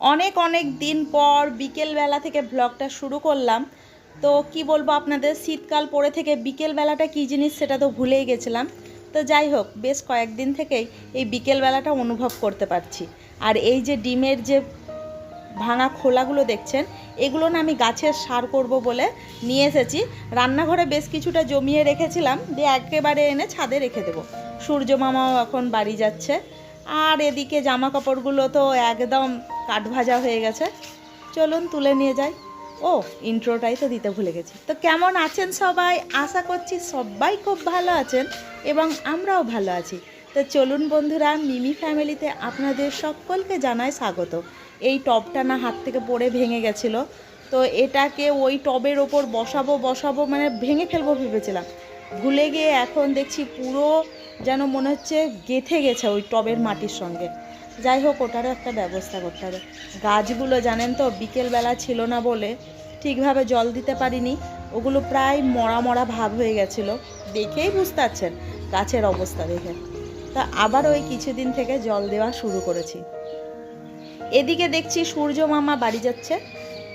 অনেক অনেক দিন পর বিকেলবেলা থেকে ব্লগটা শুরু করলাম। তো কি বলব আপনাদের, শীতকাল পরে থেকে বিকেলবেলাটা কী জিনিস সেটা তো ভুলেই গেছিলাম। তো যাই হোক, বেশ কয়েকদিন থেকেই এই বিকেলবেলাটা অনুভব করতে পারছি। আর এই যে ডিমের যে ভাঙা খোলাগুলো দেখছেন, এগুলো না আমি গাছের সার করব বলে নিয়ে এসেছি। রান্নাঘরে বেশ কিছুটা জমিয়ে রেখেছিলাম, দিয়ে একেবারে এনে ছাদে রেখে দেবো। সূর্য মামাও এখন বাড়ি যাচ্ছে। আর এদিকে জামা কাপড়গুলো তো একদম কাঠ ভাজা হয়ে গেছে। চলুন তুলে নিয়ে যাই। ও ইন্ট্রোটাই তো দিতে ভুলে গেছি। তো কেমন আছেন সবাই? আশা করছি সবাই খুব ভালো আছেন এবং আমরাও ভালো আছি। তো চলুন বন্ধুরা, মিমি ফ্যামিলিতে আপনাদের সকলকে জানাই স্বাগত। এই টবটা না হাত থেকে পড়ে ভেঙে গেছিল। তো এটাকে ওই টবের ওপর বসাবো বসাবো মানে ভেঙে ফেলব ভেবেছিলাম। ভুলে গিয়ে এখন দেখছি পুরো যেন মনে হচ্ছে গেথে গেছে ওই টবের মাটির সঙ্গে। যাই হোক, ওটারও একটা ব্যবস্থা করতে হবে। গাছগুলো জানেন তো, বিকেলবেলা ছিল না বলে ঠিকভাবে জল দিতে পারিনি। ওগুলো প্রায় মরা মরা ভাব হয়ে গেছিল। দেখেই বুঝতে পারছেন গাছের অবস্থা দেখে। তা আবার ওই কিছুদিন থেকে জল দেওয়া শুরু করেছি। এদিকে দেখছি সূর্য মামা বাড়ি যাচ্ছে।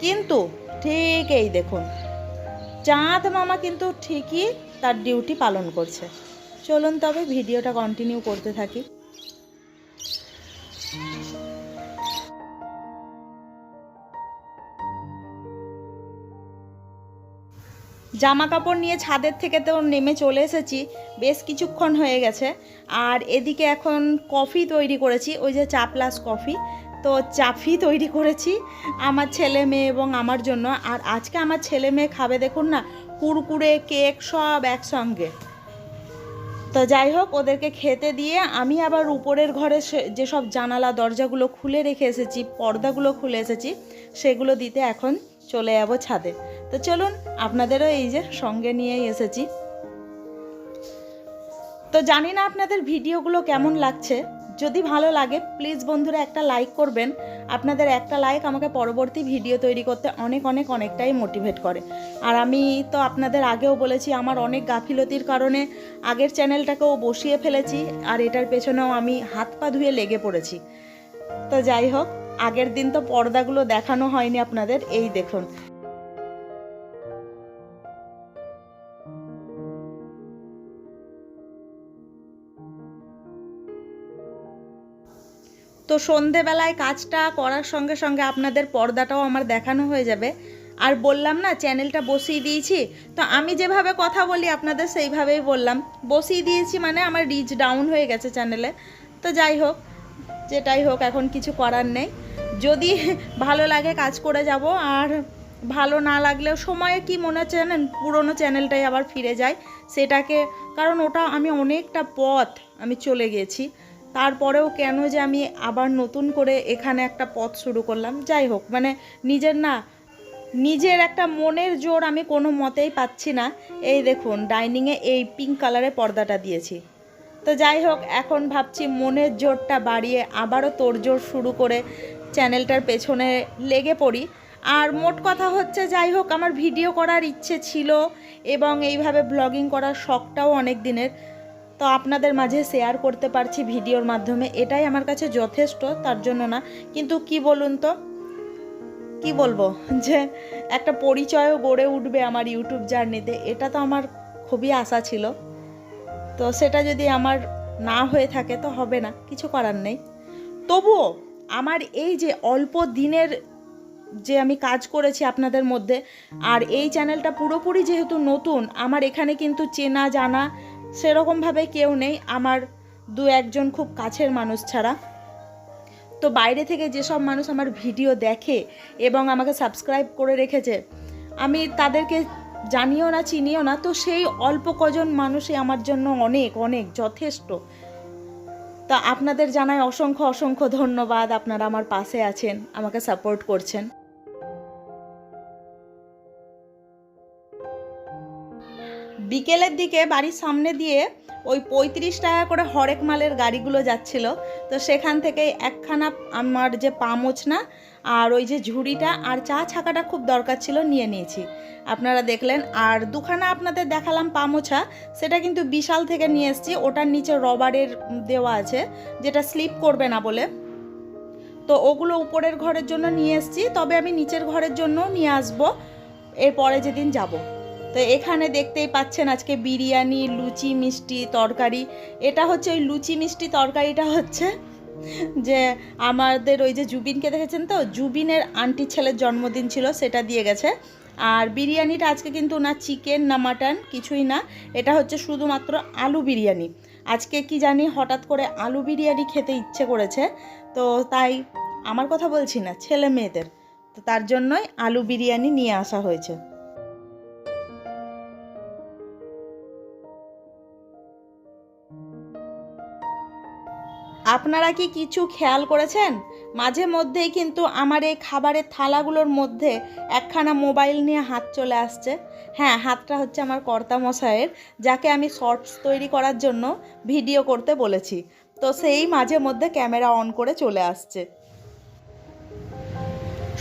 কিন্তু ঠিক এই দেখুন, চাঁদ মামা কিন্তু ঠিকই তার ডিউটি পালন করছে। চলুন তবে ভিডিওটা কন্টিনিউ করতে থাকি। জামা কাপড় নিয়ে ছাদের থেকে তো নেমে চলে এসেছি, বেশ কিছুক্ষণ হয়ে গেছে। আর এদিকে এখন কফি তৈরি করেছি, ওই যে চা প্লাস কফি। তো চাফি তৈরি করেছি আমার ছেলে মেয়ে এবং আমার জন্য। আর আজকে আমার ছেলে মেয়ে খাবে দেখুন না, কুরকুরে, কেক সব একসঙ্গে। তো যাই হোক, ওদেরকে খেতে দিয়ে আমি আবার উপরের ঘরে যেসব জানালা দরজাগুলো খুলে রেখে এসেছি, পর্দাগুলো খুলে এসেছি, সেগুলো দিতে এখন চলে যাব ছাদে। তো চলুন, আপনাদেরও এই যে সঙ্গে নিয়েই এসেছি। তো জানি না আপনাদের ভিডিওগুলো কেমন লাগছে। যদি ভালো লাগে প্লিজ বন্ধুরা একটা লাইক করবেন। আপনাদের একটা লাইক আমাকে পরবর্তী ভিডিও তৈরি করতে অনেক অনেক, অনেকটাই মোটিভেট করে। আর আমি তো আপনাদের আগেও বলেছি, আমার অনেক গাফিলতির কারণে আগের চ্যানেলটাকেও বসিয়ে ফেলেছি, আর এটার পেছনেও আমি হাত পা ধুয়ে লেগে পড়েছি। তো যাই হোক, আগের দিন তো পর্দাগুলো দেখানো হয়নি আপনাদের, এই দেখুন। তো সন্ধেবেলায় কাজটা করার সঙ্গে সঙ্গে আপনাদের পর্দাটাও আমার দেখানো হয়ে যাবে। আর বললাম না, চ্যানেলটা বসিয়ে দিয়েছি। তো আমি যেভাবে কথা বলি, আপনাদের সেইভাবেই বললাম। বসিয়ে দিয়েছি মানে আমার রিচ ডাউন হয়ে গেছে চ্যানেলে তো যাই হোক, যেটাই হোক, এখন কিছু করার নেই। যদি ভালো লাগে কাজ করে যাব, আর ভালো না লাগলেও সময়ে কি মনে হচ্ছে জানেন, পুরোনো চ্যানেলটাই আবার ফিরে যায়। সেটাকে, কারণ ওটা আমি অনেকটা পথ আমি চলে গেছি। তারপরেও কেন যে আমি আবার নতুন করে এখানে একটা পথ শুরু করলাম? যাই হোক মানে নিজের না, নিজের একটা মনের জোর আমি কোনো মতেই পাচ্ছি না। এই দেখুন ডাইনিংয়ে এই পিঙ্ক কালারের পর্দাটা দিয়েছি। তো যাই হোক, এখন ভাবছি মনের জোরটা বাড়িয়ে আবারও তোড়জোড় শুরু করে চ্যানেলটার পেছনে লেগে পড়ি। আর মোট কথা হচ্ছে, যাই হোক, আমার ভিডিও করার ইচ্ছে ছিল এবং এইভাবে ব্লগিং করার শখটাও অনেক দিনের। তো আপনাদের মাঝে শেয়ার করতে পারছি ভিডিওর মাধ্যমে। এটাই আমার কাছে যথেষ্ট, তার জন্য না। কিন্তু কি বলুন তো? কি বলব? যে একটা পরিচয়ও গড়ে উঠবে আমার ইউটিউব জার্নিতে এটা তো আমার খুবই আশা ছিল। তো সেটা যদি আমার না হয়ে থাকে তো হবে না। কিছু করার নেই। তবুও আমার এই যে অল্প দিনের যে আমি কাজ করেছি আপনাদের মধ্যে, আর এই চ্যানেলটা পুরোপুরি যেহেতু নতুন, আমার এখানে কিন্তু চেনা জানা সেরকমভাবে কেউ নেই। আমার দু একজন খুব কাছের মানুষ ছাড়া। তো বাইরে থেকে যেসব মানুষ আমার ভিডিও দেখে এবং আমাকে সাবস্ক্রাইব করে রেখেছে, আমি তাদেরকে জানিও না, চিনিও না। তো সেই অল্প কজন মানুষই আমার জন্য অনেক অনেক, যথেষ্ট। তা আপনাদের জানাই অসংখ্য অসংখ্য ধন্যবাদ। আপনারা আমার পাশে আছেন, আমাকে সাপোর্ট করছেন। বিকেলের দিকে বাড়ির সামনে দিয়ে ওই পঁয়ত্রিশ টাকা করে হরেক মালের গাড়িগুলো যাচ্ছিল। তো সেখান থেকে একখানা আমার যে পা মোছনা আর ওই যে ঝুড়িটা আর চা ছাকাটা খুব দরকার ছিল নিয়ে নিয়েছি। আপনারা দেখলেন, আর দুখানা আপনাদের দেখালাম পা মোছা, সেটা কিন্তু বিশাল থেকে নিয়ে এসেছি। ওটার নিচে রবারের দেওয়া আছে, যেটা স্লিপ করবে না বলে। তো তো ওগুলো উপরের ঘরের জন্য নিয়ে এসেছি, তবে আমি নিচের ঘরের জন্য নিয়ে আসব। এরপরে যেদিন যাব। তো এখানে দেখতেই পাচ্ছেন আজকে বিরিয়ানি, লুচি, মিষ্টি তরকারি। এটা হচ্ছে ওই লুচি, মিষ্টি তরকারিটা হচ্ছে যে আমাদের ওই যে জুবিনকে দেখেছেন তো? জুবিনের আন্টি ছেলের জন্মদিন ছিল, সেটা দিয়ে গেছে। আর বিরিয়ানিটা আজকে কিন্তু না চিকেন, না মাটন, কিছুই না। এটা হচ্ছে শুধুমাত্র আলু বিরিয়ানি। আজকে কি জানি হঠাৎ করে আলু বিরিয়ানি খেতে ইচ্ছে করেছে। তো তাই আমার কথা বলছি না, ছেলে মেয়েদের। তো তার জন্যই আলু বিরিয়ানি নিয়ে আসা হয়েছে। আপনারা কি কিছু খেয়াল করেছেন? মাঝে মধ্যেই কিন্তু আমার এই খাবারের থালাগুলোর মধ্যে একখানা মোবাইল নিয়ে হাত চলে আসছে। হ্যাঁ হাতটা হচ্ছে আমার কর্তা মশাইয়ের যাকে আমি শর্টস তৈরি করার জন্য ভিডিও করতে বলেছি। তো সেই মাঝে মধ্যে ক্যামেরা অন করে চলে আসছে।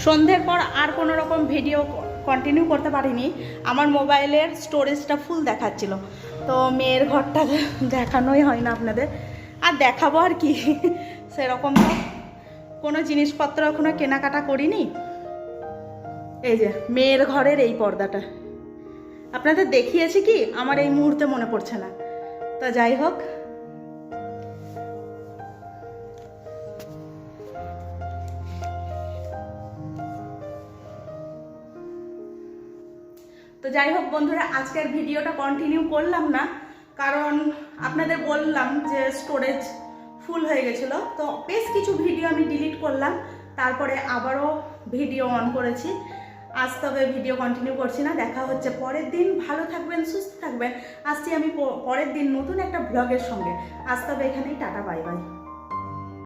সন্ধ্যের পর আর কোনো রকম ভিডিও কন্টিনিউ করতে পারিনি। আমার মোবাইলের স্টোরেজটা ফুল দেখাচ্ছিল। তো মেয়ের ঘরটা দেখানোই হয় না আপনাদের। আর দেখাবো আর কি। সেরকম তো। কোনো জিনিসপত্র এখনও কেনাকাটা করিনি। এই যে, মেয়ের ঘরের এই পর্দাটা। আপনাদের দেখিয়েছি কি? আমার এই মুহূর্তে মনে পড়ছে না। তা যাই হোক। তো যাই হোক বন্ধুরা, আজকের ভিডিওটা কন্টিনিউ করলাম না। কারণ আপনাদের বললাম যে স্টোরেজ ফুল হয়ে গেছিল। তো বেশ কিছু ভিডিও আমি ডিলিট করলাম, তারপরে আবারও ভিডিও অন করেছি। আজ তবে ভিডিও কন্টিনিউ করছি না, দেখা হচ্ছে পরের দিন। ভালো থাকবেন, সুস্থ থাকবেন। আসছি আমি পরের দিন নতুন একটা ব্লগের সঙ্গে। আজ তবে এখানেই, টাটা বাই বাই